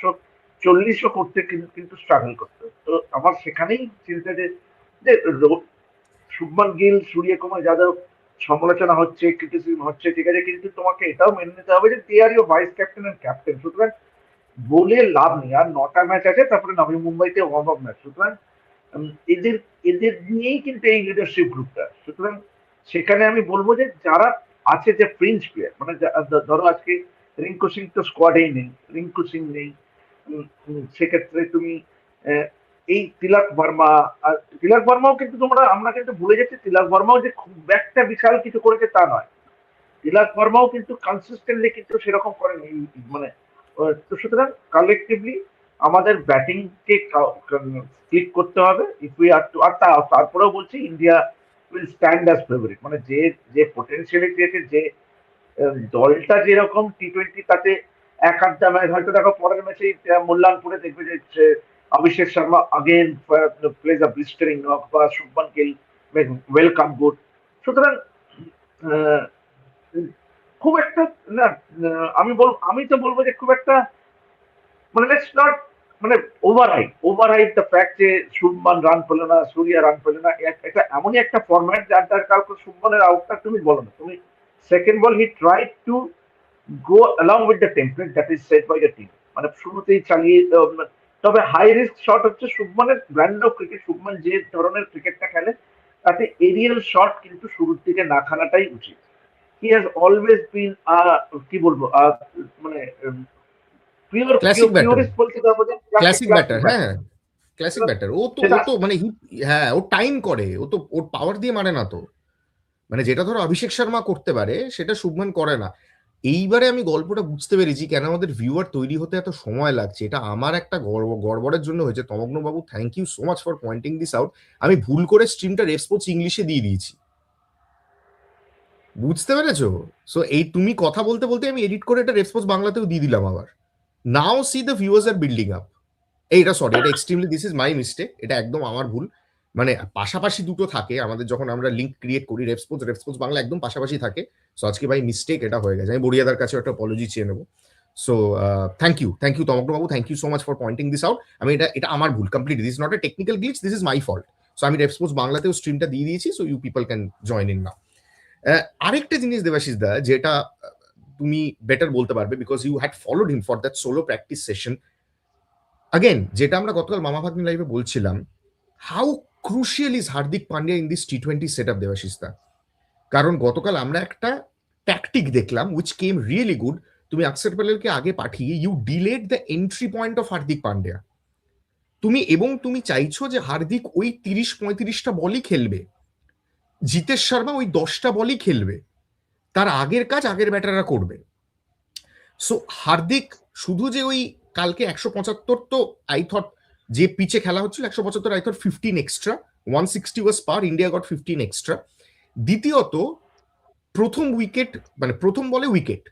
একশো চল্লিশও করতে কিন্তু- স্ট্রাগল করতে। তো আমার সেখানেই চিন্তা যে যে শুভমান গিল, সূর্যকুমার যাদব সমালোচনা হচ্ছে ক্রিটিসিজম হচ্ছে, ঠিক আছে, কিন্তু তোমাকে এটাও মেনে নিতে হবে যে they are you vice captain and captain সুতরাং বলে লাভ নেই। আর নটা ম্যাচ আছে, তারপরে নবী মুম্বাইতে ওয়ার্ম আপ ম্যাচ সুতরাং এদের এদের নিয়েই কিন্তু এই লিডারশিপ গ্রুপটা সুতরাং সেখানে আমি বলব যে, যারা আছে যে ফ্রিঞ্জ প্লেয়ার মানে ধরো আজকে রিঙ্কু সিং তো স্কোয়াডেই নেই, রিঙ্কু সিং নেই সেক্ষেত্রে তুমি এই তিলক বর্মা, আর তিলক বর্মাও কিন্তু তোমরা, আমরা কিন্তু ভুলে যাচ্ছি, তিলক বর্মাও যে খুব একটা বিশাল কিছু করেছে তা নয়। তিলক বর্মাও কিন্তু কনসিস্টেন্টলি কিন্তু সেরকম করেনি মানে তো সুতরাং কালেকটিভলি আমাদের ব্যাটিংকে ক্লিক করতে হবে ইফ উই আর টু আর তারপরেও বলছি India will stand as favourite মানে যে যে পোটেন্সিয়ালিটি আছে, যে দলটা যেরকম টি টোয়েন্টি তাতে এক আধটা ম্যাচ হয়তো দেখো পরের ম্যাচে মূল্যায়নপুরে দেখবে যে Abhishek Sharma again plays a blistering knock বা শুভমান গিল ওয়েলকাম গুড সুতরাং খুব একটা, না আমি বল, আমি তো বলব যে খুব একটা মানে লেটস নট মানে over hyped over hyped the fact যে শুভমান রান পেল না, সূর্য রান পেল না এটা এমনই একটা ফরম্যাট যার যার কালকে শুভমানের আউটটা তুমি বলো না। তুমি second ball he try to go along with the template that is set by the team. মানে শুরুতেই চালিয়ে তবে হাই রিস্ক শট হচ্ছে শুভমানের ব্র্যান্ড অফ ক্রিকেট শুভমান যে ধরনের ক্রিকেটটা খেলে তাতে এরিয়াল শট কিন্তু শুরুর দিকে না খেলাটাই উচিত। হি হ্যাজ অলওয়েজ বিন কি বলব মানে পিওর পিওরিস্ট বলতে পারব যে ক্লাসিক ব্যাটার হ্যাঁ। ক্লাসিক ব্যাটার ও তো ও তো মানে হ্যাঁ ও টাইম করে। ও তো ওর পাওয়ার দিয়ে মারে না তো। মানে যেটা ধরো অভিষেক শর্মা করতে পারে সেটা শুভমান করে না। এইবারে আমি গল্পটা বুঝতে পেরেছি কেন আমাদের ভিউয়ার তৈরি হতে এত সময় লাগছে। এটা আমার একটা গর্ব, গড়বড়ের জন্য হয়েছে। বাবু thank you so much for pointing this out আমি ভুল করে স্ট্রিমটা রেসপোর্টস ইংলিশে দিয়ে দিয়েছি। বুঝতে পেরেছ? সো এই তুমি কথা বলতে বলতে আমি এডিট করে এটা রেসপন্স বাংলাতেও দিয়ে দিলাম আবার। Now see the viewers are building up এইটা সরি এটা extremely this is my mistake এটা একদম আমার ভুল। মানে পাশাপাশি দুটো থাকে। আমাদের যখন আমরা লিঙ্ক ক্রিয়েট করি রেসপন্স রেসপন্স বাংলা একদম পাশাপাশি থাকে। সো আজকে ভাই মিস্টেক এটা হয়ে গেছে। আমি বড়িয়াদার কাছে একটা অপোলজি চেয়ে নেব। So thank you thank you Tamoghna Babu thank you so much for pointing this out আমি এটা এটা আমার ভুল complete this not a technical glitch this is my fault so আমি রেসপন্স বাংলাতেও স্ট্রিমটা দিয়ে দিয়েছি so you people can join in now আরেকটা জিনিস দেবাশিস দা, যেটা তুমি বেটার বলতে পারবে because you had followed him for that solo practice session again যেটা আমরা গতকাল মামা ভাগ্নি লাইভে বলছিলাম how crucial is Hardik Pandya in this T twenty set up Debashis da কারণ গতকাল আমরা একটা ট্যাকটিক দেখলাম উইচ কেম রিয়েলি গুড তুমি অক্ষর প্যালেলকে আগে পাঠিয়ে you delayed the entry point of Hardik Pandya. তুমি এবং তুমি চাইছো যে হার্দিক ওই তিরিশ পঁয়ত্রিশটা বলই খেলবে। জিতেশ শর্মা ওই দশটা বলই খেলবে। তার আগের কাজ আগের ব্যাটাররা করবে। সো হার্দিক শুধু যে ওই কালকে একশো পঁচাত্তর তো আই থট যে পিচে খেলা হচ্ছিল একশো পঁচাত্তর I thought fifteen extra one sixty was par India got fifteen extra দ্বিতীয়ত, প্রথম উইকেট মানে প্রথম বলে উইকেট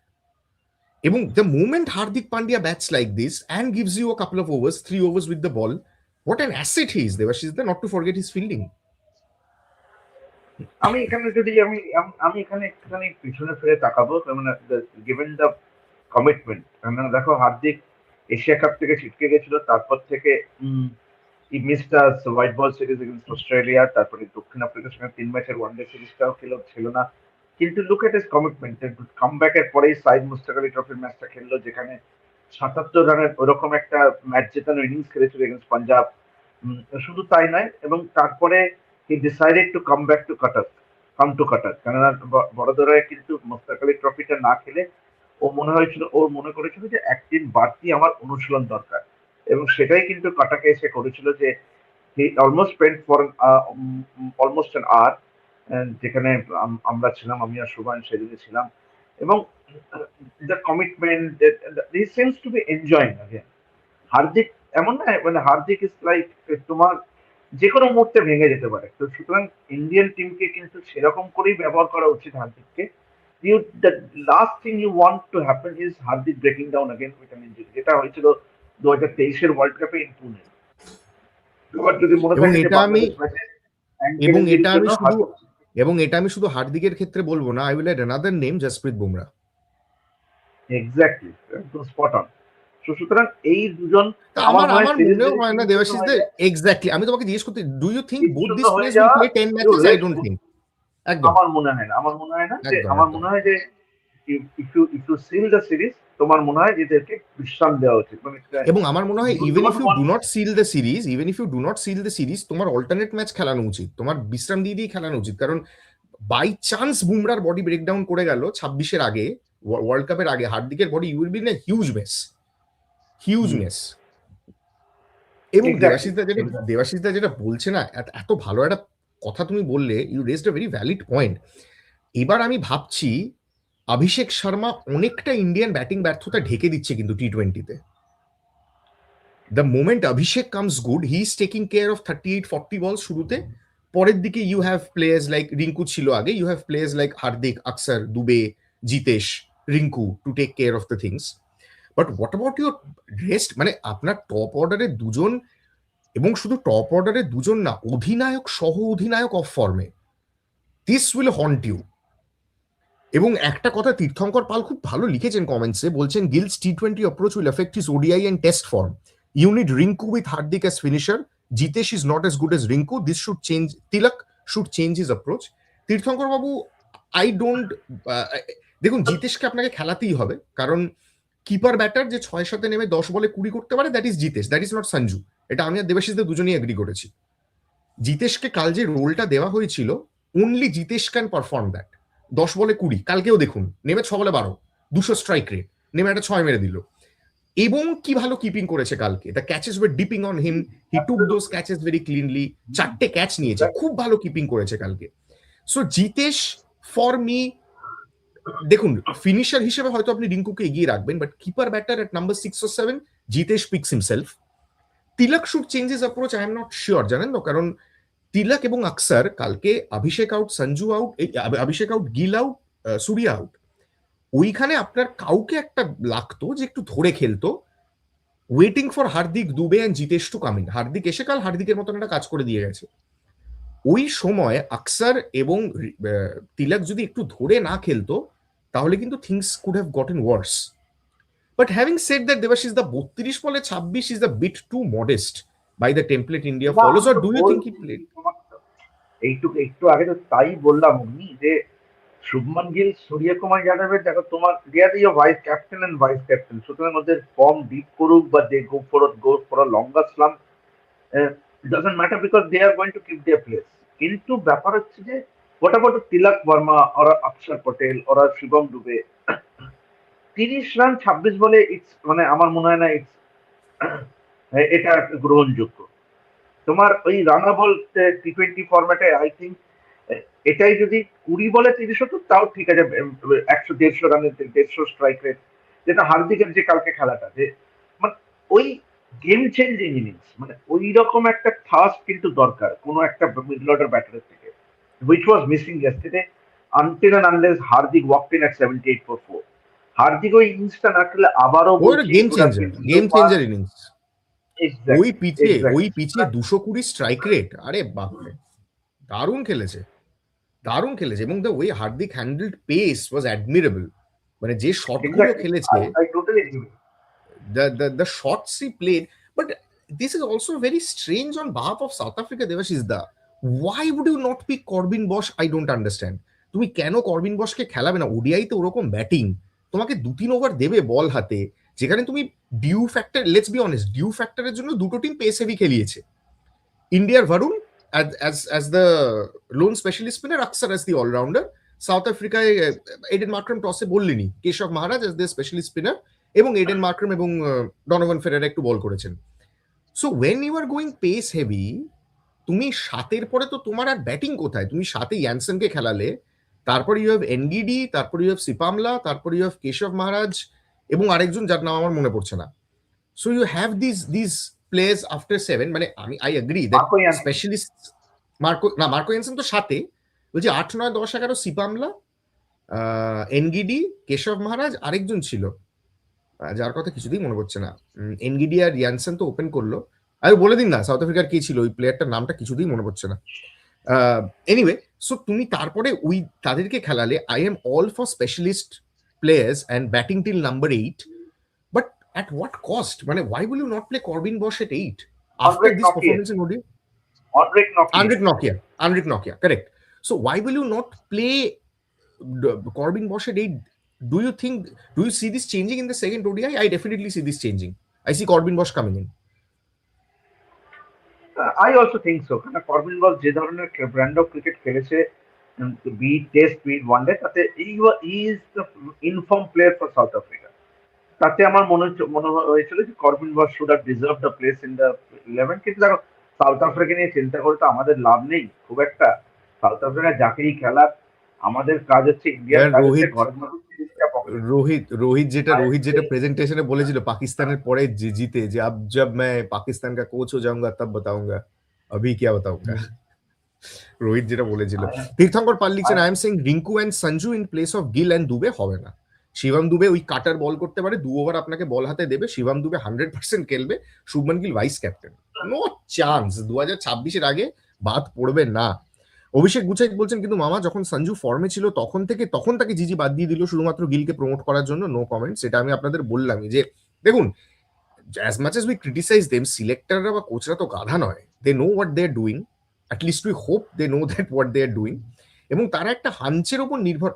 এবং the moment Hardik Pandya bats like this and gives you a couple of overs three overs with the ball what an asset he is Debashis the not to forget his fielding আমি এখানে যদি আমি আমি এখানে একটুখানি পিছনে ফিরে তাকাবো মানে গিভেন দ্য কমিটমেন্ট মানে দেখো হার্দিক এশিয়া কাপ থেকে ছিটকে গেছিল তারপর থেকে missed white ball series against Australia তারপরে দক্ষিণ আফ্রিকার সঙ্গে তিন ম্যাচের ওয়ানডে সিরিজটাও খেলো ছিল না। কিন্তু লুক এট ইস কমিটমেন্ট কাম ব্যাকের পরেই সাইদ মুস্তাক আলী ট্রফির ম্যাচটা খেললো যেখানে সাতাত্তর রানের ওরকম একটা ম্যাচ জেতানো ইনিংস খেলেছিল এগেন্স্ট পাঞ্জাব। শুধু তাই নয় এবং তারপরে he decided to come back to cutter come to কাটার কেননা বড়োদরায় কিন্তু মুস্তাক আলী ট্রফিটা না খেলে ও মনে হয়েছিল ও মনে করেছিল যে একদিন বাড়তি আমার অনুশীলন দরকার। এবং সেটাই কিন্তু কাটাকে এসে করেছিল যে he almost spend for almost an hour যেখানে আমরা ছিলাম, আমি আর সুবান সেদিনে ছিলাম। এবং the commitment he seems to be enjoying again Hardik এমন না মানে হার্দিক ইজ লাইক তোমার যে কোনো মুহূর্তে ভেঙে যেতে পারে। তো সুতরাং ইন্ডিয়ান টিমকে কিন্তু সেরকম করেই ব্যবহার করা উচিত হার্দিককে। you the last thing you want to happen is Hardik breaking down again with an injury. যেটা হয়েছিল দু হাজার তেইশের ওয়ার্ল্ড কাপে ইন পুনে এবং এটা আমি শুধু এবং এটা আমি শুধু হার্দিকের ক্ষেত্রে বলব না I will add another name Jasprit Bumrah exactly একদম স্পট অন সুতরাং এই দুজন আমার আমার মনেও হয় না দেবাশিস এক্স্যাক্টলি আমি তোমাকে জিজ্ঞেস করতে do you think both this players will play 10 matches I don't think আমার মনে হয় না। আমার মনে হয় না যে আমার মনে হয় যে if you seal the series তোমার মনে হয় এদেরকে বিশ্রাম দেওয়া উচিত। মানে এবং আমার মনে হয় even if you do not seal the series even if you do not seal the series তোমার অল্টারনেট ম্যাচ খেলানো উচিত। তোমার বিশ্রাম দিয়ে দিয়ে খেলানো উচিত। কারণ বাই চান্স বুমরার বডি ব্রেকডাউন করে গেল ছাব্বিশের আগে ওয়ার্ল্ড কাপের আগে। হার্দিকের body you will be huge mess huge mess এবং দেবাশিসদা যেটা. দেবাশিসদা যেটা বলছে না এত ভালো একটা কথা তুমি বললে you raised a very valid point এবার আমি ভাবছি, অভিষেক শর্মা অনেকটা ইন্ডিয়ান ব্যাটিং ব্যর্থতা ঢেকে দিচ্ছে কিন্তু টি টোয়েন্টিতে the moment Abhishek comes good he is taking care of thirty eight forty ball শুরুতে। পরের দিকে you have players like Rinku ছিল আগে you have players like Hardik Axar Dube Jitesh Rinku to take care of the things but what about your rest মানে আপনার top অর্ডারে দুজন এবং শুধু টপ অর্ডারে দুজন না, অধিনায়ক সহ অধিনায়ক অফ ফর্মে দিস উইল হন্ট ইউ এবং একটা কথা তীর্থঙ্কর পাল খুব ভালো লিখেছেন কমেন্টসে বলছেন Gill's T twenty approach will affect his ODI and test form unit Rinku with Hardik as finisher Jitesh is not as good as Rinku this should change Tilak should change is approach Tirthankar Babu I don't দেখুন জিতেশকে আপনাকে খেলাতেই হবে। কারণ keeper batter যে ছয় সাথে নেমে দশ বলে কুড়ি করতে পারে that is Jitesh that is not Sanju এটা আমি আর দেবাশিসদের দুজনেই এগ্রি করেছি। জিতেশকে কাল যে রোলটা দেওয়া হয়েছিল only Jitesh can perform that দশ বলে কুড়ি, কালকেও দেখুন, নেমে ছ বলে বারো, দুশো স্ট্রাইক রেট নেমে একটা ছয় মেরে দিল। এবং কি ভালো কিপিং করেছে কালকে the catches way dipping on him he took those catches very cleanly চারটে ক্যাচ নিয়েছে, খুব ভালো কিপিং করেছে কালকে। সো জিতেশ ফর মি দেখুন ফিনিশার হিসেবে হয়তো আপনি রিঙ্কুকে এগিয়ে রাখবেন but keeper batter at number six O seven Jitesh picks himself Tilak should changes approach I am not sure জানেন তো? কারণ তিলক এবং আকসার কালকে Abhishek out Sanju out Abhishek out Gill out Surya out ওইখানে আপনার কাউকে একটা লাগতো যে একটু ধরে খেলতো waiting for Hardik Dube and Jitesh to coming Hardik এসে কাল হার্দিকের মতন একটা কাজ করে দিয়ে গেছে। ওই সময় আকসার এবং তিলক যদি একটু ধরে না খেলতো, তাহলে কিন্তু things could have gotten worse but having set that Debashis the বত্রিশ বলে ছাব্বিশ is the bit too modest by the template India না, ফলোস অর আমি তো ডু ইউ থিঙ্ক হি বলছি, প্লেড তোমাকে একটু আগে তো তাই বললাম অমনি যে শুভমান গিল সূর্যকুমার যাদবের দেখো তোমার there you vice captain and vice captain সুতরাং ওদের ফর্ম ডিপ করুক বা they go for go for longer slump doesn't matter because they are going to keep their place কিন্তু ব্যাপার হচ্ছে যে হোয়াট অ্যাবাউট তিলক বর্মা ওরা অক্ষর পটেল ওরা শিবম দুবে তিরিশ রান ছাব্বিশ বলে ইটস মানে আমার মনে হয় না ইটস এটা গ্রহণযোগ্য। তোমার ওই রানাবল টি টোয়েন্টি ফরম্যাটে আই থিঙ্ক এটাই যদি কুড়ি বলে তিরিশ হতো, তাও ঠিক আছে একশো দেড়শো রানের দেড়শো স্ট্রাইক রেট যেটা হার্দিকের যে কালকে খেলাটা, যে মানে ওই গেম চেঞ্জিং ইনিংস মানে ওই রকম একটা ফাস্ট কিন্তু দরকার কোনো একটা মিডল অর্ডার ব্যাটারের থেকে which was missing yesterday, until and unless Hardik walked in at 78 for 4 strike rate আরে বাপ দারুণ খেলেছে। দারুণ খেলেছে এবং দ্য ওই Hardik handled pace was admirable মানে যে শটগুলো খেলেছে the shots he but this is also very strange on behalf of South Africa Debashis da why would you not pick Corbin Bosch I don't তুমি কেন Corbyn বসকে খেলাবে না? ODI তো ওরকম ব্যাটিং তোমাকে দু তিন ওভার দেবে বল হাতে। যেখানে তুমি dew factor let's be honest dew ফ্যাক্টরের জন্য দুটো টিম পেস হেভি খেলিয়েছে। ইন্ডিয়ার Varun as the lone specialist spinner Axar as the allrounder south আফ্রিকায় এডেন মার্ক্রাম টসে বললেনি। Keshav Maharaj as the specialist spinner এবং এডেন মার্ক্রাম এবং ডনোভান ফেরার একটু বল করেছেন। So when you are going pace heavy তুমি সাতের পরে তো তোমার আর ব্যাটিং কোথায়? তুমি সাথে ইয়ানসনকে খেলালে তারপর ইউ হ্যাভ এনগিডি তারপর ইউ হ্যাভ সিপামলা তারপর ইউ হ্যাভ কেশব মহারাজ এবং আরেকজন যার নাম আমার মনে পড়ছে না। So you have this this place after seven মানে আমি আই এগ্রি স্পেশালিস্ট মার্কো না মার্কো ইয়ানসেন তো সাথে বলছি আট নয় দশ এগারো সিপামলা এনগিডি কেশব মহারাজ আরেকজন ছিল। যার কথা কিছুতেই মনে পড়ছে না। এনগিডি আর ইয়ানসেন তো ওপেন করল। আমি বলে দিন না সাউথ আফ্রিকার কে ছিল? ওই প্লেয়ারটার নামটা কিছুতেই মনে পড়ছে না। এনিওয়ে সো তুমি তারপরে ওই তাদেরকে খেলালে I am all for specialist players and batting till number eight but at what cost মানে why will you not play Corbin Bosch at 8 after Andre this Nokia. performance in ODI Andre Andrik Nokia Andrik Nokia correct so why will you not play Corbin Bosch at 8 do you think do you see this changing in the second ODI I definitely see this changing I see Corbin Bosch coming in I also think so কারণ Corbin বল যে ধরনের brand of cricket খেলেছে be test be one day তাতে is in form player for South Africa তাতে আমার মনে হচ্ছে- মনে হয়েছিল যে Corbin ball should have deserve the place in the eleven কিন্তু দেখো সাউথ আফ্রিকা নিয়ে চিন্তা করে তো আমাদের লাভ নেই খুব একটা। সাউথ আফ্রিকা যাকেই খেলার আমাদের কাজ হচ্ছে ইন্ডিয়ার কাজ হচ্ছে ঘরের মধ্যে রোহিত রোহিত যেটা আর রোহিত যেটা এই- প্রেজেন্টেশনে বলেছিল পাকিস্তানের পরে যে জিতে যে अब जब मैं पाकिस्तान का कोच हो जाऊंगा तब बताऊंगा अभी क्या बताऊंगा রোহিত যেটা বলেছিল তীর্থঙ্কর পাল লিখছেন I am saying Rinku and Sanju in place of Gill and Dube হবে না শিবম দুবে ওই কাটার বল করতে পারে দু ওভার আপনাকে বল হাতে দেবে শিবম দুবে হান্ড্রেড পার্সেন্ট খেলবে Shubman Gill vice captain no chance দু হাজার ছাব্বিশের আগে বাদ পড়বে না অভিষেক গুচাই বলছেন, কিন্তু মামা, যখন সঞ্জু ফর্মে ছিল, তখন থেকে, তখন তাকে জিজি বাদ দিয়ে দিল, শুধুমাত্র গিলকে প্রমোট করার জন্য নো কমেন্ট সেটা আমি আপনাদের বললামই যে, দেখুন as much as we criticise them সিলেক্টাররা বা কোচরা তো গাধা নয়। They know what they are doing at least we hope they know that what they are doing এবং তারা একটা হাঞ্চের ওপর নির্ভর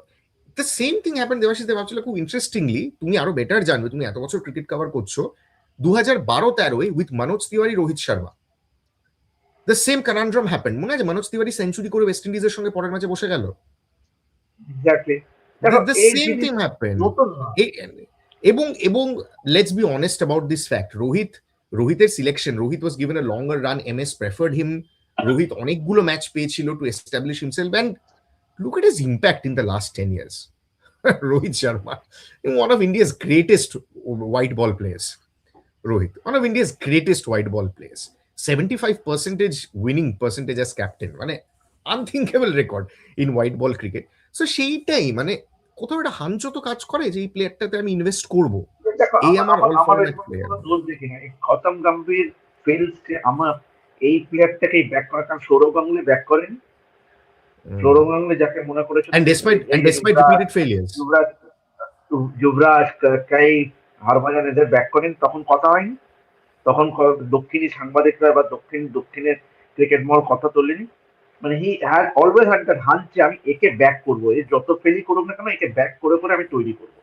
the same thing happen Debashis Dev ভাবছিল খুব ইন্টারেস্টিংলি তুমি আরও বেটার জানবে, তুমি এত বছর ক্রিকেট কভার করছ। দু হাজার বারো তেরোয় with Manoj Tiwari Rohit Sharma the same conundrum happen মনে আছে? মনোজ তিওয়ারি সেঞ্চুরি করে ওয়েস্ট ইন্ডিজের সঙ্গে পরের ম্যাচে বসে গেল। এক্স্যাক্টলি দেখো দ্য সেম থিং হ্যাপেন এবং এবং let's be honest about this fact Rohit রোহিতের selection Rohit was given a longer run M S preferred him Rohit অনেকগুলো ম্যাচ পেয়েছিল to establish himself and look at his impact in the last ten years Rohit Sharma one of India's greatest white ball players Rohit one of India's greatest white ball players seventy five percentage winning percentage as captain মানে unthinkable record in white ball cricket so সেইটাই মানে কোথাও একটা hunch তো কাজ করে যে এই প্লেয়ারটাতে আমি ইনভেস্ট করব। এই আমার দোষ দেখি না। গৌতম গম্ভীর ফেলস যে আমার এই প্লেয়ারটাকেই ব্যাক করা কারণ সৌরভ গাঙ্গুলি ব্যাক করেন। সৌরভ গাঙ্গুলি যাকে মনে করেছে despite and despite Yuvraj- repeated failures যুবরাজ যুবরাজ কাই হরভজন এদের ব্যাক করেন তখন কথা হয়নি। তখন দক্ষিণী সাংবাদিকরা বা দক্ষিণ দক্ষিণের ক্রিকেট মহল কথা তোলেনি। মানে he had always had that হান যে আমি একে ব্যাক করব। এ যত ফেলি করুক না কেন, একে ব্যাক করে করে আমি তৈরি করব।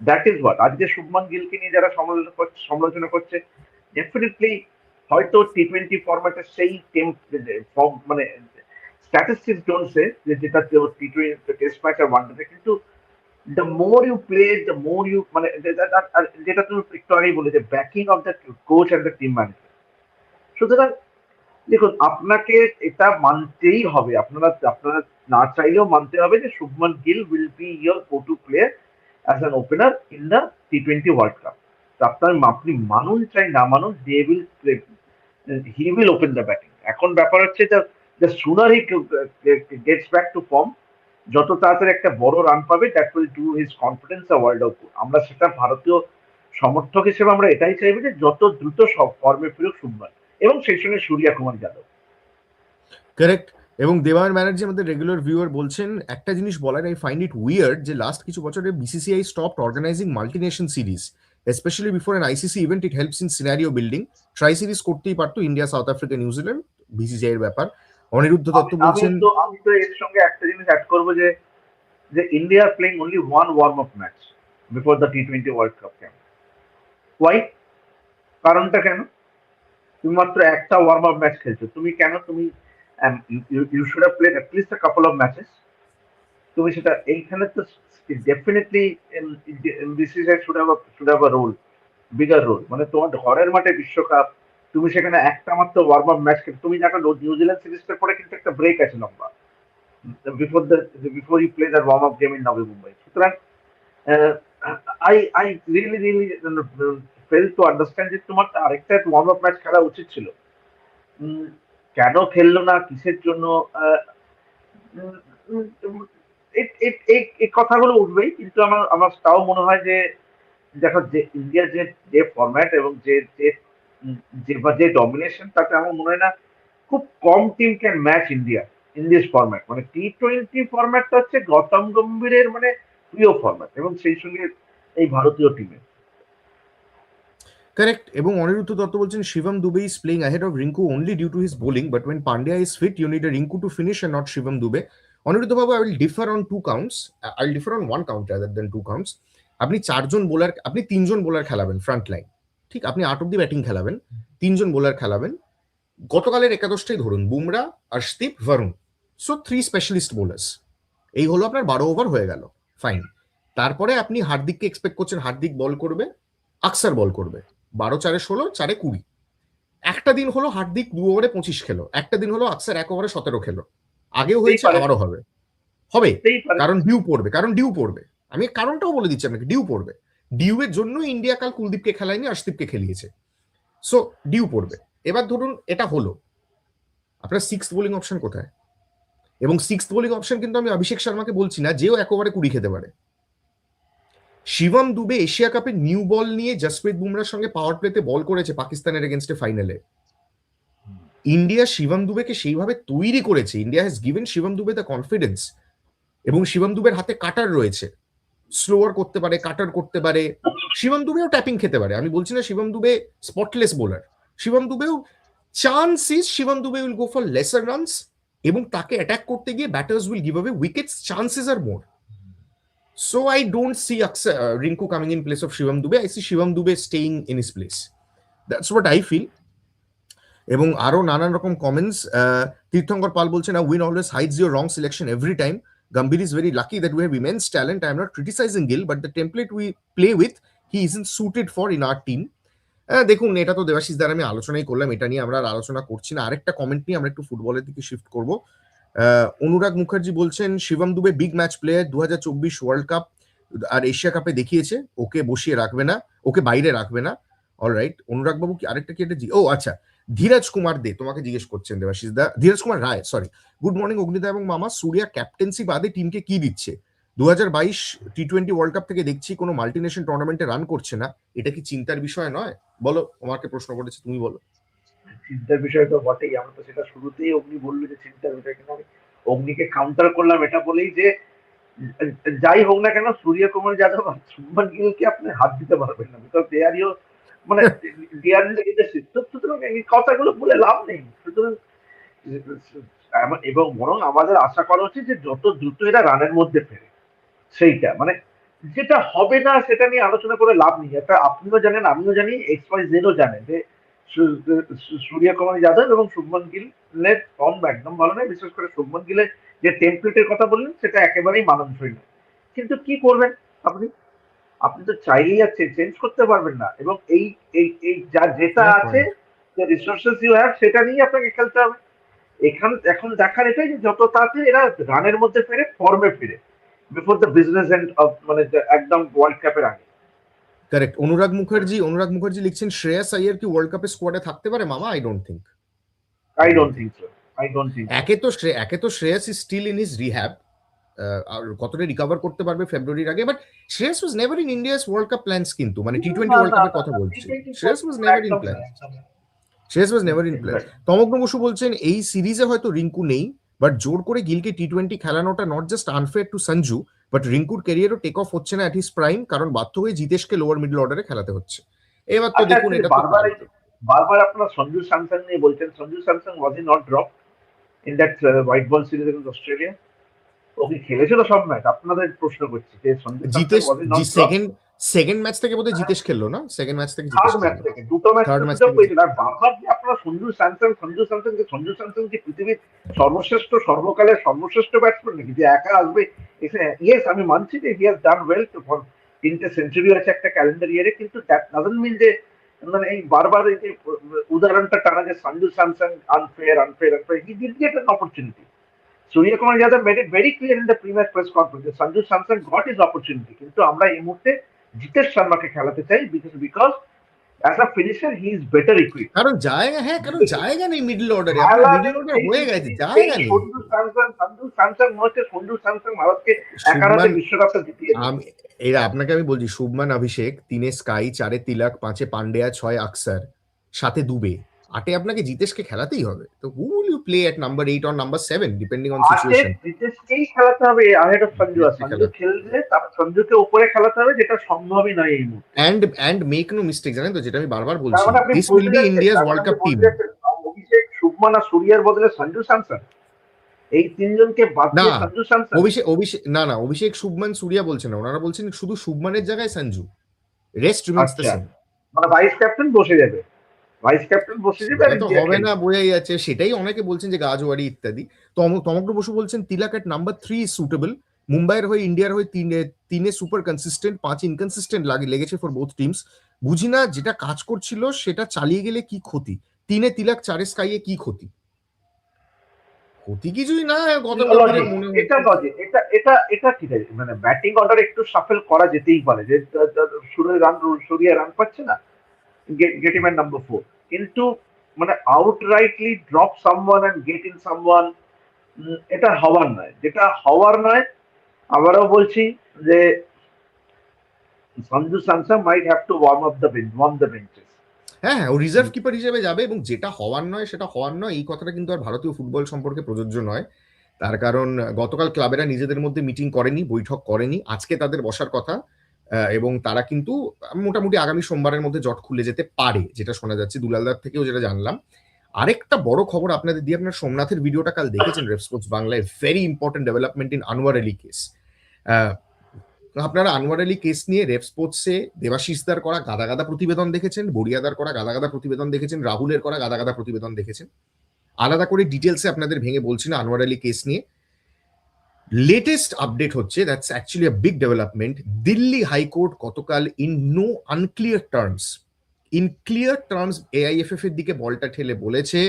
দ্যাট ইজ হোয়াট আজকে শুভমান গিলকে নিয়ে যারা সমালোচনা করছে সমালোচনা করছে ডেফিনেটলি হয়তো টি টোয়েন্টি ফরম্যাটের সেই মানে স্ট্যাটিস্টিক্স ডোন্টসে যে, যেটা টি টোয়েন্টি টেস্ট ম্যাচ আর ওয়ানডেতে কিন্তু the more you play the more you মানে যেটা তুমি একটু আগেই বলে যে backing of the coach and the team manager সুতরাং, দেখুন, আপনাকে এটা মানতেই হবে। আপনারা আপনারা না চাইলেও মানতে হবে যে, Shubman Gill will be your go to player as an opener in the T twenty world cup আপনার, আপনি মানুন, চাই না মানুন they will he will open the batting এখন ব্যাপার হচ্ছে the sooner he gets back to form যত তাড়াতাড়ি একটা বড় রান পাবে that will do his confidence the world of আমরা সেটা ভারতীয় সমর্থক হিসেবে আমরা এটাই চাইব যে যত দ্রুত সব ফর্মে ফিরুক শুভমান এবং সেই সঙ্গে সূর্যা কুমার যাদব। কারেক্ট এবং দেবায়ন ব্যানার্জি আমাদের রেগুলার ভিউয়ার বলছেন, একটা জিনিস বলার আই ফাইন্ড ইট উইয়ার্ড যে লাস্ট কিছু বছরে BCCI stop organising multination series specially before an ICC event it helps in scenario building tri series করতেই পারতো India South Africa New Zealand BCCI এর ব্যাপার। অনিরুদ্ধ দত্ত বলছেন আমি তো এর সঙ্গে একটা জিনিস অ্যাড করব যে যে India playing only one warm up match before the T twenty world cup camp why কারণটা কেন? তুমি মাত্র একটা ওয়ার্ম আপ ম্যাচ খেলছো। তুমি কেন তুমি you should have played at least a couple of matches তুমি সেটা এইখানে তো definitely BCCI should have should have a role bigger role মানে তোমার ঘরের মাঠে বিশ্বকাপ তুমি সেখানে একটা মাত্র ওয়ার্ম আপ ম্যাচ খেলে। তুমি দেখো নিউজিল্যান্ড সিরিজটার পরে কিন্তু একটা ব্রেক আছে লম্বা। Before the before you play the warm up game in Navi Mumbai সুতরাং I I really really fail to understand যে তোমার আরেকটা ওয়ার্ম আপ ম্যাচ খেলা উচিত ছিল। কেন খেললো না? কিসের জন্য? এই কথাগুলো উঠবেই, কিন্তু আমার আমার তাও মনে হয় যে, দেখো যে ইন্ডিয়ার যে যে ফরম্যাট এবং যে যে যে বা যে ডমিনেশন তাতে আমার মনে হয় না খুব কম team can match India in this format মানে টি টোয়েন্টি ফরম্যাটটা হচ্ছে গৌতম গম্ভীরের মানে প্রিয় ফরম্যাট এবং সেই সঙ্গে এই ভারতীয় টিমে Correct. এবং অনিরুদ্ধ দত্ত বলছেন Shivam Dubey is playing ahead of Rinku only due to his bowling, but when Pandya is fit, you need a Rinku to finish and not Shivam Dube. Aniruddha Babu, I will differ on two counts. I- I'll differ on one count rather than two counts. আপনি চারজন bowler আপনি তিনজন bowler খেলাবেন front line ঠিক আপনি আট অব্দি batting খেলাবেন তিনজন bowler খেলাবেন। গতকালের একাদশটাই ধরুন Bumrah Arshdeep Varun so three specialist bowlers এই হলো আপনার বারো ওভার হয়ে গেল। ফাইন তারপরে আপনি হার্দিককে এক্সপেক্ট করছেন হার্দিক বল করবে আকসার বল করবে। বারো চারে ষোলো চারে কুড়ি। একটা দিন হলো হার্দিক দু ওভারে পঁচিশ খেলো একটা দিন হলো আকসার এক ওভারে সতেরো খেলো। আগেও হয়েছে। আবারও হবে। হবে। কারণ ডিউ পড়বে কারণ ডিউ পড়বে। আমি কারণটাও বলে দিচ্ছি আপনাকে ডিউ পড়বে। ডিউ এর জন্য ইন্ডিয়া কাল কুলদীপকে খেলায়নি, আশদীপকে খেলিয়েছে। সো ডিউ পড়বে। এবার ধরুন এটা হলো। আপনার সিক্স বোলিং অপশন কোথায়? এবং সিক্স বোলিং অপশন কিন্তু আমি অভিষেক শর্মাকে বলছি না, যেও এক ওভারে কুড়ি খেতে পারে। শিবম দুবে এশিয়া কাপে নিউ বল নিয়ে জসপ্রীত বুমরার সঙ্গে পাওয়ার প্লেতে বল করেছে পাকিস্তানের এগেনস্টে ফাইনালে ইন্ডিয়া শিবম দুবেকে সেইভাবে তৈরি করেছে। India has given Shivam Dube the confidence এবং শিবম দুবের হাতে কাটার রয়েছে। স্লোয়ার করতে পারে কাটার করতে পারে। শিবম দুবেও ট্যাপিং খেতে পারে। আমি বলছি না Shivam Dube spotless bowler Shivam দুবেও chance is Shivam Dube will go for lesser runs এবং তাকে অ্যাটাক করতে গিয়ে batters will give away wickets chances are more so I don't see Rinku coming in place of Shivam Dube. I see Shivam Dube staying in his place that's what I feel এবং আরও নানান রকম comments Tirthankar Pal বলছেন win always hides your wrong selection every time Gambhir is very lucky that we have immense talent. I am not criticizing Gill, but the template we play with, he isn't suited for in our team. আহ, দেখুন এটা তো দেবাশিস দ্বারা আমি আলোচনাই করলাম এটা নিয়ে আমরা আর আলোচনা করছি না আরেকটা কমেন্ট নিয়ে আমরা একটু ফুটবলের দিকে শিফট করব অনুরাগ মুখার্জি বলছেন Shivam Dube big match player দু হাজার চব্বিশ ওয়ার্ল্ড কাপ আর এশিয়া কাপে দেখিয়েছে ওকে বসিয়ে রাখবে না ওকে বাইরে রাখবে না অলরাইট অনুরাগ বাবু কি আরেকটা কি এটা ও আচ্ছা ধীরাজ কুমার দে, তোমাকে জিজ্ঞেস করছেন Debashis da. Dhiraj Kumar Roy sorry good morning অগ্নিদা এবং মামা। সুরিয়া ক্যাপ্টেন্সি বাদে টিমকে কি দিচ্ছে? দু হাজার বাইশ টি টোয়েন্টি ওয়ার্ল্ড কাপ থেকে দেখছি কোনো মাল্টিনেশন টুর্নামেন্টে রান করছে না। এটা কি চিন্তার বিষয় নয়? বলো, আমাকে প্রশ্ন করেছে, তুমি বলো। চিন্তার বিষয় তো বটেই, আমরা তো সেটা শুরুতেই অগ্নি বলল যে চিন্তার বিষয়, কিন্তু আমি অগ্নিকে কাউন্টার করলাম এটা বলেই যে, যাই হোক না কেন, সূর্য কুমার যাদব শুভমান গিলকে আপনি হাত দিতে পারবেন না বিকজ দে আর ইউর মানে কথাগুলো বলে লাভ নেই। এবং বরং আমাদের আশা করা উচিত যে যত দ্রুত রানের মধ্যে ফেরে, সেইটা মানে যেটা হবে না সেটা নিয়ে আলোচনা করে লাভ নেই। আপনিও জানেন, আমিও জানি এক্স ওয়াই জেডও জানে যে সূর্য কুমার যাদব এবং শুভমন গিলের ফর্ম একদম ভালো নয়। বিশেষ করে শুভমন গিলের যে টেমপ্লেটের কথা বললেন, সেটা একেবারেই মানানসই নয়। কিন্তু কি করবেন আপনি? আপনি তো চাইলেই আর চেঞ্জ করতে পারবেন না। এবং এই এই এই যা যেটা আছে যে রিসোর্সেস ইউ হ্যাভ সেটা নিয়ে আপনাকে খেলতে হবে। এখান এখন দেখার এটাই যে যত তাড়াতাড়ি এরা রানের মধ্যে ফিরে ফর্মে ফিরে। Before the business end of মানে একদম ওয়ার্ল্ড কাপের আগে। কারেক্ট অনুরাগ মুখার্জি অনুরাগ মুখার্জি লিখছেন শ্রেয়াস আইয়ার কি ওয়ার্ল্ড কাপে স্কোয়াডে থাকতে পারে? মামা I don't think I don't think so I don't think একে তো একে তো Shreyas is still in his rehab আর কতটা রিকভার করতে পারবে ফেব্রুয়ারির আগে? But Shreyas was never in India's world cup plans কিন্তু মানে টি টোয়েন্টি ওয়ার্ল্ড কাপের কথা বলছি। Shreyas was never in plan Shreyas was never in plan Tamagna Basu বলছেন এই সিরিজে হয়তো রিঙ্কু নেই বাট জোর করে গিলকে টি twenty খেলানোটা not just unfair to Sanju but রিঙ্কুর ক্যারিয়ারও টেক অফ হচ্ছে না অ্যাট হিস প্রাইম কারণ বাধ্য হয়ে জিতেশকে লোয়ার মিডল অর্ডারে খেলাতে হচ্ছে। এবার তো আচ্ছা, দেখুন এটা বারবার আপনার সঞ্জু স্যামসং নিয়ে বলছেন Sanju Samson was E not drop in that white ball series Australia ও কি খেলেছিল সব ম্যাচ আপনাদের প্রশ্ন করছি যে জিতেশ সেকেন্ড সেকেন্ড ম্যাচ থেকে বোধহয় জিতেশ খেললো না? সেকেন্ড ম্যাচ থেকে জিতেশ ম্যাচ থেকে দুটো ম্যাচ match সুযোগ থেকে আর বারবার যে আপনারা সঞ্জু স্যামসং সঞ্জু স্যামসং যে সঞ্জু স্যামসং কি পৃথিবীর সর্বশ্রেষ্ঠ সর্বকালের সর্বশ্রেষ্ঠ ব্যাটসম্যান নাকি যে একা আসবে? ইয়েস আমি মানছি যে he has done well too for তিনটে সেঞ্চুরি আছে একটা ক্যালেন্ডার ইয়ারে কিন্তু দ্যাট ডাজন্ট মিন যে মানে এই বারবার এই যে উদাহরণটা টানা যে Sanju Samson unfair unfair unfair he did get an opportunity Surya Kumar Yadav made it very clear in the premier press conference Sanju Samson got his opportunity কিন্তু আমরা এই মুহূর্তে জিতেশ শর্মাকে খেলাতে চাই because because as a finisher he is better equip কারণ জায়গা হ্যাঁ কারণ জায়গা নেই মিডল অর্ডারে আপনার মিডল অর্ডার হয়ে গেছে জায়গা নেই সঞ্জু স্যামসং সঞ্জু স্যামসং মনে হচ্ছে সঞ্জু স্যামসং ভারতকে একারাতে বিশ্বকাপটা জিতিয়ে আমি এরা আপনাকে আমি বলছি শুভমান অভিষেক তিনে স্কাই চারে তিলক পাঁচে পান্ডেয়া ছয় আকসার সাথে দুবে। আটে আপনাকে জিতেশকে খেলাতেই হবে। তো who will you play at number eight or number seven depending on situation রিতেশকেই খেলাতে হবে আহেড অফ সঞ্জু সঞ্জু খেললে তার সঞ্জুকে উপরে খেলাতে হবে যেটা সম্ভবই নয় এই মুহূর্তে। And and make no mistake জানেন তো যেটা আমি বারবার বলছি this will be India's world cup team Abhishek Shubman আর সূর্যার বদলে সঞ্জু স্যামসন। এই তিনজনকে বাদ দিয়ে সঞ্জু স্যামসন। অভিষেক অভিষেক না না অভিষেক শুভমান সুরিয়া বলছেন না ওনারা বলছেন শুধু শুভমানের জায়গায় Sanju rest remains the. Same মানে ভাইস ক্যাপ্টেন বসে যাবে। ভাইস ক্যাপ্টেন বসে যাবে তো হবে না বোঝাই যাচ্ছে। সেটাই অনেকে বলছেন যে গাজওয়ারি ইত্যাদি। তম তমগ্র বসু বলছেন Tilak at number three suitable মুম্বাইয়ের হয়ে ইন্ডিয়ার হয়ে তিনে তিনে সুপার কনসিস্টেন্ট পাঁচ ইনকনসিস্টেন্ট লাগে লেগেছে ফর বোথ টিমস বুঝি না যেটা কাজ করছিল সেটা চালিয়ে গেলে কি ক্ষতি? তিনে তিলাক চারে স্কাইয়ে কি ক্ষতি? ক্ষতি কিছুই না গত এটা লজিক এটা এটা এটা ঠিক আছে। মানে ব্যাটিং অর্ডার একটু সাফেল করা যেতেই পারে। যে সুরে রান সরিয়ে রান পাচ্ছে না গেট ইম নাম্বার ফোর কিন্তু মানে outrightly drop someone and get in someone এটা হওয়ার নয়। যেটা হওয়ার নয়, আবারও বলছি যে Sanju Samson might have to warm up the bench warm the benches হ্যাঁ ও রিজার্ভ কিপার হিসেবে যাবে এবং যেটা হওয়ার নয়, সেটা হওয়ার নয়, এই কথাটা কিন্তু আর ভারতীয় ফুটবল সম্পর্কে প্রযোজ্য নয়। তার কারণ গতকাল ক্লাবেরা নিজেদের মধ্যে মিটিং করেনি, বৈঠক করেনি। আজকে তাদের বসার কথা। এবং তারা কিন্তু মোটামুটি আগামী সোমবারের মধ্যে জট খুলে যেতে পারে, যেটা শোনা যাচ্ছে। দুলালদার থেকেও যেটা জানলাম। আরেকটা বড় খবর আপনাদের দিয়ে, আপনার সোমনাথের ভিডিওটা কাল দেখেছেন রেপ স্পোর্টস বাংলায় very important development in Anwar Ali case আপনারা আনোয়ার আলী কেস নিয়ে রেপ স্পোর্টসে দেবাশিসদার করা গাদা গাদা প্রতিবেদন দেখেছেন, বড়িয়াদার করা গাদা গাদা প্রতিবেদন দেখেছেন, রাহুলের করা গাদা গাদা প্রতিবেদন দেখেছেন। আলাদা করে ডিটেলসে আপনাদের ভেঙে বলছি না আনোয়ার আলী কেস নিয়ে। লেটেস্ট আপডেট হচ্ছে that's actually a big development Delhi high court গতকাল in no unclear terms in clear terms AIFF এর দিকে বলটা ঠেলে বলেছে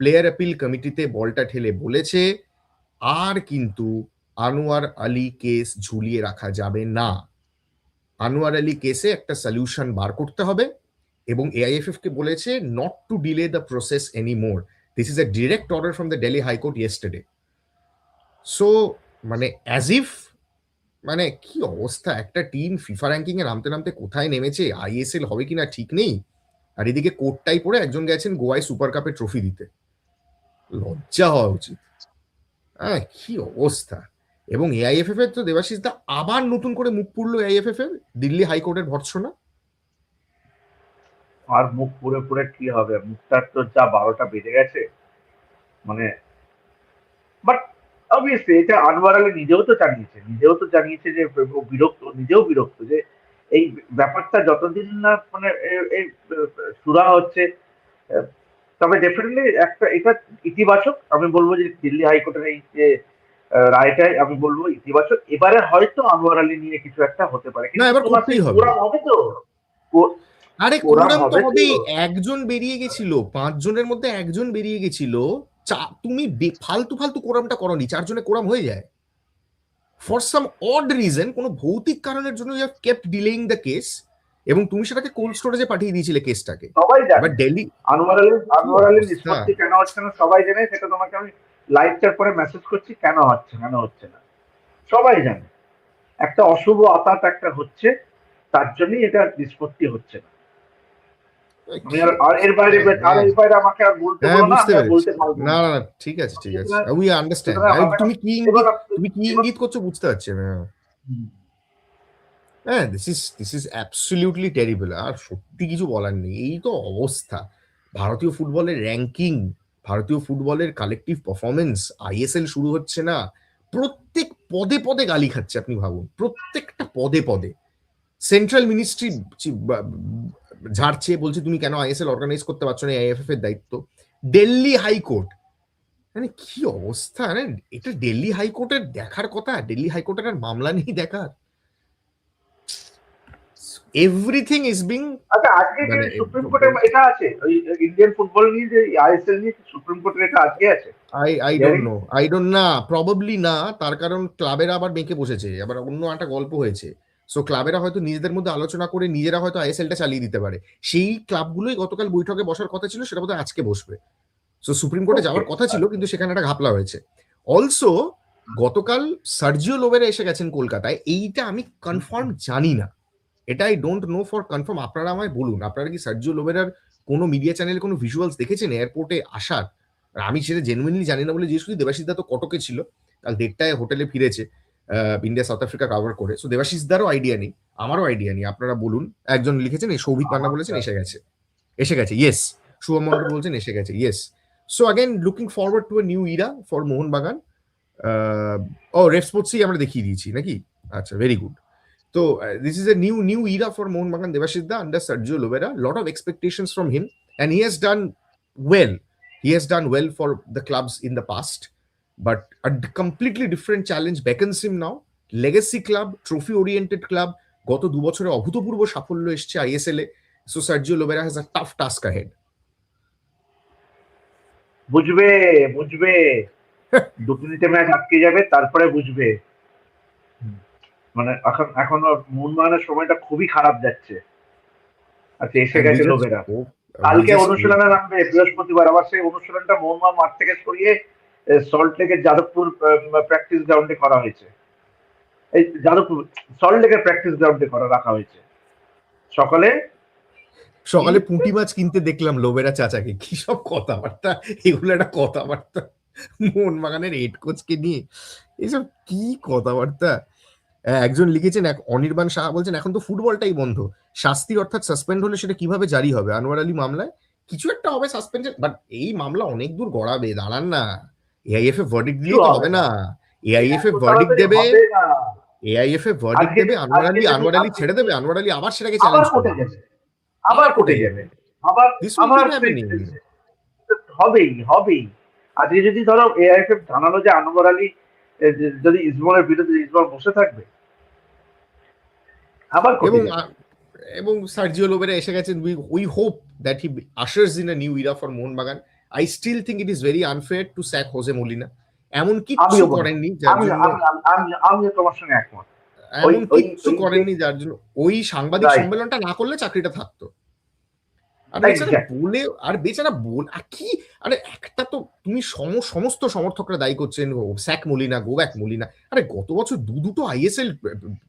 প্লেয়ার অ্যাপিল কমিটিতে বলটা ঠেলে বলেছে, আর কিন্তু আনোয়ার আলী কেস ঝুলিয়ে রাখা যাবে না। আনোয়ার আলী কেসে একটা সলিউশন বার করতে হবে এবং এআইএফএফ কে বলেছে not to delay the process any more this is a direct order from the Delhi high court yesterday so মানে অ্যাজ ইফ মানে কি অবস্থা? একটা টিম ফিফা র্যাঙ্কিং এ নামতে নামতে কোথায় নেমেছে? আইএসএল হবে কিনা ঠিক নেই। আর এদিকে কোটটাই পরে একজন গেছেন গোয়ায় সুপার কাপে ট্রফি দিতে। লজ্জা হওয়া উচিত। হ্যাঁ কি অবস্থা? এবং এআইএফএফ এর তো দেবাশিস দা আবার নতুন করে মুখ পুড়লো এআইএফএফ এর? দিল্লি হাইকোর্টের ভর্সনা আর মুখ পুরে পুরে কি হবে? মুখটার তো যা বারোটা বেজে গেছে। মানে বাট অবভিয়াসলি এটা আনোয়ার আলী নিজেও তো জানিয়েছে নিজেও তো জানিয়েছে যে বিরক্ত নিজেও বিরক্ত যে এই ব্যাপারটা যতদিন না মানে এই সুরা হচ্ছে তবে ডেফিনেটলি একটা এটা ইতিবাচক। আমি বলব যে দিল্লি হাইকোর্টের এই যে রায়টাই আমি বলব ইতিবাচক। এবারে হয়তো আনোয়ার আলী নিয়ে কিছু একটা হতে পারে। না, এবার করতেই হবে। হবে তো। আরে কোরাম তো হবেই। একজন বেরিয়ে গেছিল পাঁচ জনের মধ্যে একজন বেরিয়ে গেছিল চা- তুমি ফালতু ফালতু কোরামটা করনি চারজনে কোরাম হয়ে যায়। ফর সাম অড রিজন কোনো ভৌতিক কারণের জন্য you kept delaying the case এবং তুমি সেটাকে কোল্ড স্টোরেজে পাঠিয়ে দিয়েছিলে কেসটাকে সবাই জানে। দিল্লি আনোয়ার আলী আনোয়ার আলীর নিষ্পত্তি কেন হচ্ছে না সবাই জানে সেটা তোমাকে আমি লাইভটার পরে মেসেজ করছি কেন হচ্ছে কেন হচ্ছে না। সবাই জানে। একটা অশুভ আতাত একটা হচ্ছে তার জন্যই এটা নিষ্পত্তি হচ্ছে না। না বুঝতে পেরেছি। পারব না। না না না, ঠিক আছে ঠিক আছে। উই আন্ডারস্ট্যান্ড তুমি কি ইঙ্গিত তুমি কি ইঙ্গিত করছ বুঝতে পারছি আমি, হ্যাঁ। হ্যাঁ this is this is absolutely terrible আর সত্যি কিছু বলার নেই। এই তো অবস্থা। ভারতীয় ফুটবলের র্যাঙ্কিং ভারতীয় ফুটবলের কালেকটিভ পারফরমেন্স আইএসএল শুরু হচ্ছে না। প্রত্যেক পদে পদে গালি খাচ্ছে আপনি ভাবুন। প্রত্যেকটা পদে পদে। সেন্ট্রাল মিনিস্ট্রি ঝাড়ছে বলছে তুমি কেন আইএসএল অর্গানাইজ করতে পারছ না? আইএফএফ এর দায়িত্ব। দিল্লি হাইকোর্ট মানে কি অবস্থা? মানে এটা দিল্লি হাইকোর্টের দেখার কথা? দিল্লি হাইকোর্টের আর মামলা নেই দেখার। এভরিথিং ইজ বিং আচ্ছা আজকে যে মানে সুপ্রিম কোর্টে এটা আছে? ওই ইন্ডিয়ান ফুটবল নিয়ে যে আইএসএল নিয়ে সুপ্রিম কোর্টের এটা আজকে আছে? I I? Don't know I don't know probably না। তার কারণ ক্লাবেরা আবার বেঁকে বসেছে। আবার অন্য একটা গল্প হয়েছে। সো ক্লাবেরা হয়তো নিজেদের মধ্যে আলোচনা করে নিজেরা হয়তো আইএসএলটা চালিয়ে দিতে পারে। সেই ক্লাবগুলোই গতকাল বৈঠকে বসার কথা ছিল সেটা বোধহয় আজকে বসবে। সো সুপ্রিম কোর্টে যাওয়ার কথা ছিল কিন্তু সেখানে একটা ঘাপলা হয়েছে। অলসো গতকাল সার্জিও লোবেরা এসে গেছেন কলকাতায়। এইটা আমি কনফার্ম জানি না। এটা I don't know for confirm আপনারা আমায় বলুন। আপনারা কি সার্জিও লোবেরার কোনো মিডিয়া চ্যানেলে কোনো ভিজুয়ালস দেখেছেন এয়ারপোর্টে আসার? আর আমি সেটা জেনুইনলি জানি না বলে জিজ্ঞেস করি দেবাশিস দা তো কটকে ছিল। কাল দেড়টায় হোটেলে ফিরেছে। ইন্ডিয়া সাউথ আফ্রিকা কাভার করে। সো দেবাশিস দারও আইডিয়া নেই আমারও আইডিয়া নেই। আপনারা বলুন একজন লিখেছেন এই সৌভিক পান্না বলেছেন এসে গেছে। এসে গেছে ইয়েস শুভম মন্ডল বলছেন এসে গেছে yes so again looking forward to a new era for Mohun Bagan. O Rev স্পোর্টসই আমরা দেখিয়ে দিয়েছি নাকি? আচ্ছা ভেরি গুড তো this is a new new era for Mohun Bagan Debashis da under Sergio Lobera lot of expectations from him and he has done well he has done well for the clubs in the past but a completely different challenge. Beckons him now legacy club trophy oriented club গত দু বছরে অভূতপূর্ব সাফল্য এসছে ISL A. So Sergio Lobera has a tough task ahead বুঝবে বুঝবে। দু তিনটে ম্যাচ আটকে যাবে তারপরে বুঝবে। মানে এখন এখন মোহনবাগানের সময়টা খুবই খারাপ যাচ্ছে। আচ্ছা এসে গেছে লোকেরা কালকে অনুশীলনে নামবে বৃহস্পতিবার আবার সেই অনুশীলনটা মোহনবাগান মাঠ থেকে সরিয়ে সল্ট লেকের যাদবপুর প্র্যাকটিস গ্রাউন্ডে করা হয়েছে। এই যাদবপুর সল্ট লেকের প্র্যাকটিস গ্রাউন্ডে করা, রাখা হয়েছে। সকালে সকালে পুঁটি মাছ কিনতে দেখলাম লোবেরা চাচাকে। কি সব কথাবার্তা? এগুলো একটা কথাবার্তা। মোহনবাগানের হেড কোচকে নিয়ে। এসব কি কথাবার্তা? একজন লিখেছেন, এক অনির্বাণ সাহা বলছেন, এখন তো ফুটবলটাই বন্ধ। শাস্তি অর্থাৎ সাসপেন্ড হলে সেটা কীভাবে জারি হবে? আনোয়ার আলী মামলায় কিছু একটা হবে সাসপেনশন বাট এই মামলা অনেক দূর গড়াবে, দাঁড়ান না। এআইএফ এ ভার্ডিক্ট দিলে তো হবে না। এআইএফ এ ভার্ডিক্ট দেবে এআইএফ এ ভার্ডিক্ট দেবে আনোয়ার আলী আনোয়ার আলী ছেড়ে দেবে আনোয়ার আলী আবার সেটাকে চ্যালেঞ্জ করবে। আবার কোটে যাবে আবার আবার. হবেই হবেই। আজকে যদি ধরো এআইএফএফ জানালো যে আনোয়ার আলী যদি ইসবলের বিরুদ্ধে ইসবল বসে থাকবে আবার কোটে এবং এবং সার্জিও লোবেরা এসে গেছেন। We we hope that he ushers in a new era for Mohun Bagan I still think it is very unfair to sack Jose Molina এমন কিচ্ছু আমিও করেননি যার জন্য আমি তোমার সঙ্গে একমত। এমন কিচ্ছু করেননি যার জন্য ওই সাংবাদিক. সম্মেলনটা না করলে চাকরিটা থাকতো। আর বেচারা বলে আর বেচারা বল আর কি আরে একটা তো তুমি সম- সমস্ত সমর্থকরা দায়ী করছেন sack Molina go back Molina. আরে গত বছর দু দুটো আইএসএল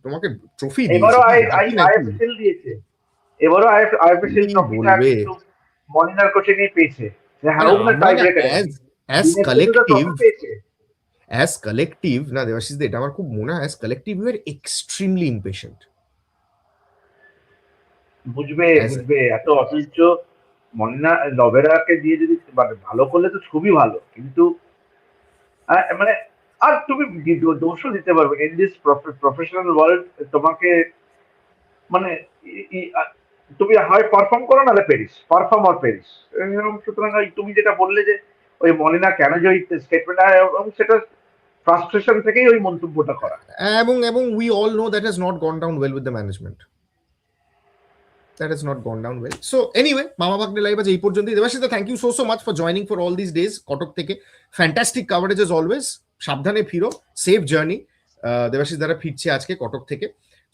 তোমাকে ট্রফি এবারও আইএফএসএল দিয়েছে। এবারও কি বলবে? মনিনার কোচিং পেয়েছে। অ্যাজ কালেকটিভ না দেবাশিস এটা আমার খুব মনে হয় as collective you are extremely impatient বুঝবে এত মনিনা লবেরাকে দিয়ে যদি মানে ভালো করলে তো খুবই ভালো কিন্তু মানে আর তুমি দোষও দিতে পারবে। ইন দিস প্রফেশনাল ওয়ার্ল্ড তোমাকে মানে তুমি হয় পারফর্ম করো নাহলে পেরিস পারফর্ম আর পেরিস এরকম সুতরাং ওই তুমি যেটা বললে যে ওই মলিনা কেন যে ওই স্টেটমেন্ট এবং সেটা ফ্রাস্ট্রেশন থেকেই ওই মন্তব্যটা করা। এবং এবং we all know that has not gone down well with the management that has not gone down well so anyway মামা ভাগ্নে লাইভ আজ এই পর্যন্তই। Debashis thank you so so much for joining for all this days Cuttack থেকে fantastic coverage age always সাবধানে ফিরো। Safe journey Debashis দ্বারা ফিরছে আজকে কটক থেকে।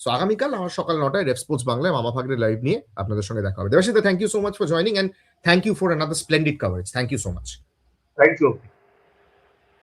সো আগামীকাল আমার সকাল নটায় রেফ স্পোর্টস বাংলায় মামা ভাগ্নে লাইভ নিয়ে আপনাদের সঙ্গে দেখা হবে। Debashita thank you so much for joining and thank you for another splendid coverage thank you so much thank you